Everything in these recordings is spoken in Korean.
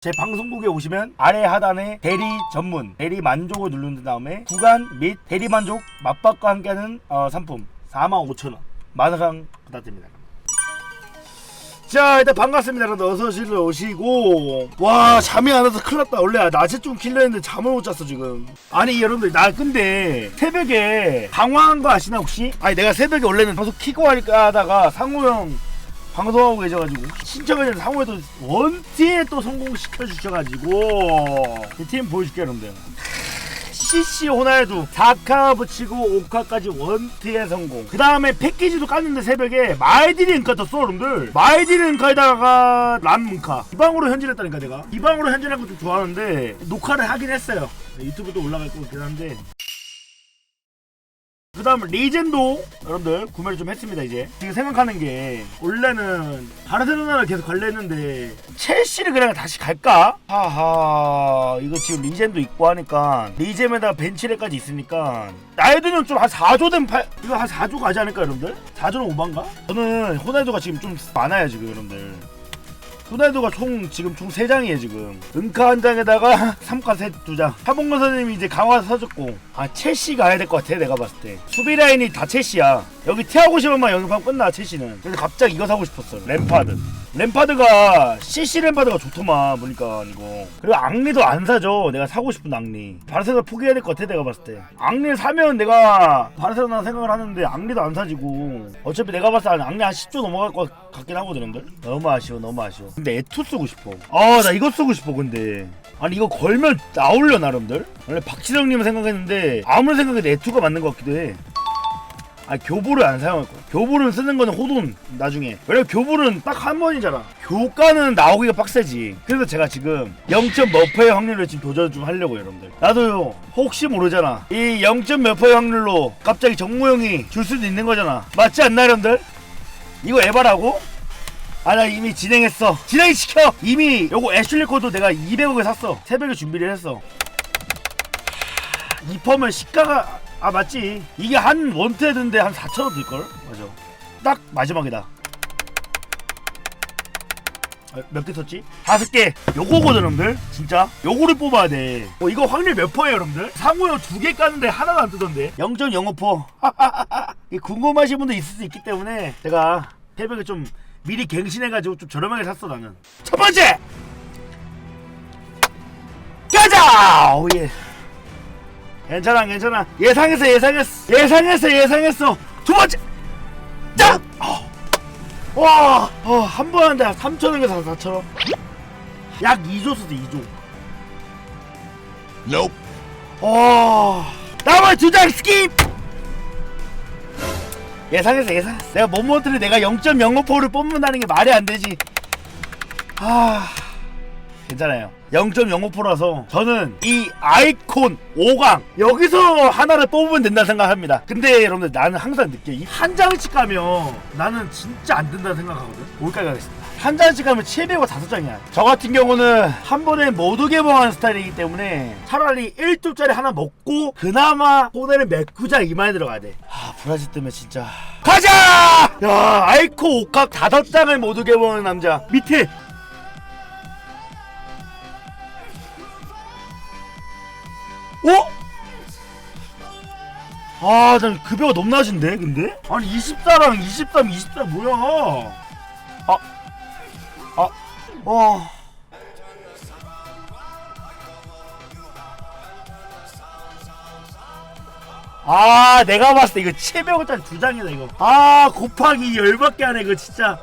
제 방송국에 오시면 아래 하단에 대리 전문, 대리 만족을 누른 다음에 구간 및 대리 만족 맛밥과 함께하는 어, 상품 45,000원. 만원 부탁드립니다. 자 일단 반갑습니다 여러분. 어서실 오시고. 와 잠이 안 와서 큰일 났다. 원래 낮에 좀 킬려 했는데 잠을 못 잤어 지금. 아니 여러분들 나 근데 새벽에 강화한 거 아시나 혹시? 아니 내가 새벽에 원래는 방송 키고 할까 하다가 상호 형 방송하고 계셔가지고 신청해준 상호에도 원티에 또 성공시켜 주셔가지고 이 팀 보여줄게요 여러분들. CC 호날두 4카 붙이고 5카까지 원티에 성공. 그 다음에 패키지도 깠는데 새벽에 마이디리 은카 떴어 여러분들. 마이디리 은카에다가 람 은카. 이 방으로 현질했다니까 내가. 이 방으로 현질한 거좀 좋아하는데 녹화를 하긴 했어요. 유튜브도 올라갈 것 같긴 한데 그 다음 리젠도 여러분들 구매를 좀 했습니다 이제 지금 생각하는 게 원래는 바르셀로나를 계속 갈려 했는데 첼시를 그냥 다시 갈까? 하하 이거 지금 리젠도 있고 하니까 리젠에다가 벤치레까지 있으니까 나이 드는 좀 한 4조 된 팔... 이거 한 4조 가지 않을까 여러분들? 4조는 5반가? 저는 호날두가 지금 좀 많아요 지금 여러분들 호날두가 총 지금 총 3장이에요 지금. 은카 한 장에다가 3카 셋 2장. 하봉건 선생님이 이제 강화 사줬고. 아 첼시 가야 될 것 같아 내가 봤을 때. 수비 라인이 다 첼시야. 여기 티하고 싶으면 영입하면 끝나 첼시는. 그래서 갑자기 이거 사고 싶었어 램파드 램파드가 CC 램파드가 좋더만 보니까 이거. 그리고 앙리도 안 사죠. 내가 사고 싶은 앙리. 바르셀로나 포기해야 될 것 같아 내가 봤을 때. 앙리를 사면 내가 바르셀로나 생각을 하는데 앙리도 안 사지고. 어차피 내가 봤을 때 앙리 한 10조 넘어갈 것 같긴 하거든 들. 너무 아쉬워 너무 아쉬워. 근데 에투 쓰고 싶어. 아 나 이거 쓰고 싶어 근데. 아니 이거 걸면 나올려 나름들. 원래 박지성님은 생각했는데 아무리 생각해도 에투가 맞는 것 같기도 해 아 교보를 안 사용할 거야. 교보를 쓰는 거는 호돈 나중에. 왜냐면 교보는 딱 한 번이잖아. 교과는 나오기가 빡세지. 그래서 제가 지금 0점 몇 퍼의 확률로 지금 도전 좀 하려고 여러분들. 나도요. 혹시 모르잖아. 이 0점 몇 퍼의 확률로 갑자기 정모형이 줄 수도 있는 거잖아. 맞지 않나 여러분들? 이거 에바라고? 아 나 이미 진행했어. 진행시켜. 이미 요거 애슐리 코드 내가 200억에 샀어. 새벽에 준비를 했어. 2퍼면 시가가 아 맞지. 이게 한 원테드인데 한 4천원 들걸? 맞아. 딱 마지막이다. 아, 몇개 썼지? 다섯 개. 요거거든 여러분들. 진짜. 요거를 뽑아야 돼. 어, 이거 확률 몇 퍼예요 여러분들? 상호요 두 개 까는데 하나도 안 뜨던데. 0.05퍼. 이 궁금하신 분도 있을 수 있기 때문에 제가 새벽에 좀 미리 갱신해가지고 좀 저렴하게 샀어 나는. 첫 번째! 가자 오예 괜찮아 괜찮아. 예상했어 예상했어. 예상했어 예상했어. 두 번째. 짠! 어. 와, 어, 한번 하는데 3천원에 사 4천원? 약 2조 쓰지 2조. Nope. 어, 나머지 두 장 스킵! 예상했어 예상했어. 내가 모모트를 내가 0.05%를 뽑는다는 게 말이 안 되지. 아 괜찮아요. 0.05%라서 저는 이 아이콘 5강 여기서 하나를 뽑으면 된다 생각합니다. 근데 여러분들 나는 항상 느껴 이한 장씩 가면 나는 진짜 안 된다 생각하거든. 뭘까지 가겠습니다. 한 장씩 가면 700원 5장이야. 저 같은 경우는 한 번에 모두 개봉하는 스타일이기 때문에 차라리 1조짜리 하나 먹고 그나마 손해를 메꾸자 이 말이 들어가야 돼 아 브라질 때문에 진짜. 가자! 야 아이코 5각 5장을 모두 개봉하는 남자. 밑에 어? 아, 나 급여가 너무 낮은데, 근데? 아니, 24랑 23, 24 뭐야? 아, 아, 와. 아, 내가 봤을 때 이거 700원짜리 두 장이다, 이거. 아, 곱하기 열받게 하네, 이거 진짜.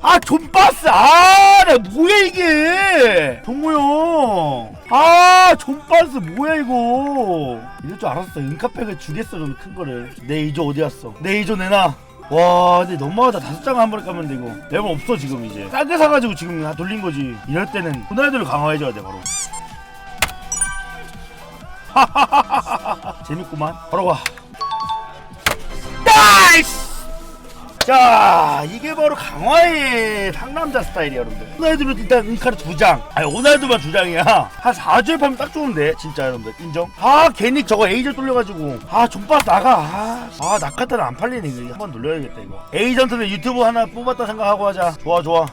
아 존바스 아나 뭐야 이게? 동무형. 아 존바스 뭐야 이거? 이럴 줄 알았어. 은카팩을 주겠어 좀큰 거를. 내 이조 어디 갔어? 내 이조 내놔. 와 근데 너무하다. 다섯 장한 번에 까면 돼 이거. 레몬 없어 지금 이제. 싸게 사가지고 지금 다 돌린 거지. 이럴 때는 호날두를 강화해줘야 돼 바로. 재밌구만. 바로 가. 나이스 자 이게 바로 강화의 상남자 스타일이야 여러분들. 호날두는 일단 은카르 두장. 아니 호날두만 두 장이야. 한 4주에 파면 딱 좋은데 진짜 여러분들. 인정? 아 괜히 저거 에이저 돌려가지고. 아 존빠 나가. 아, 아 낙하타는 안 팔리네 이거. 한 번 돌려야겠다 이거. 에이전트는 유튜브 하나 뽑았다 생각하고 하자. 좋아 좋아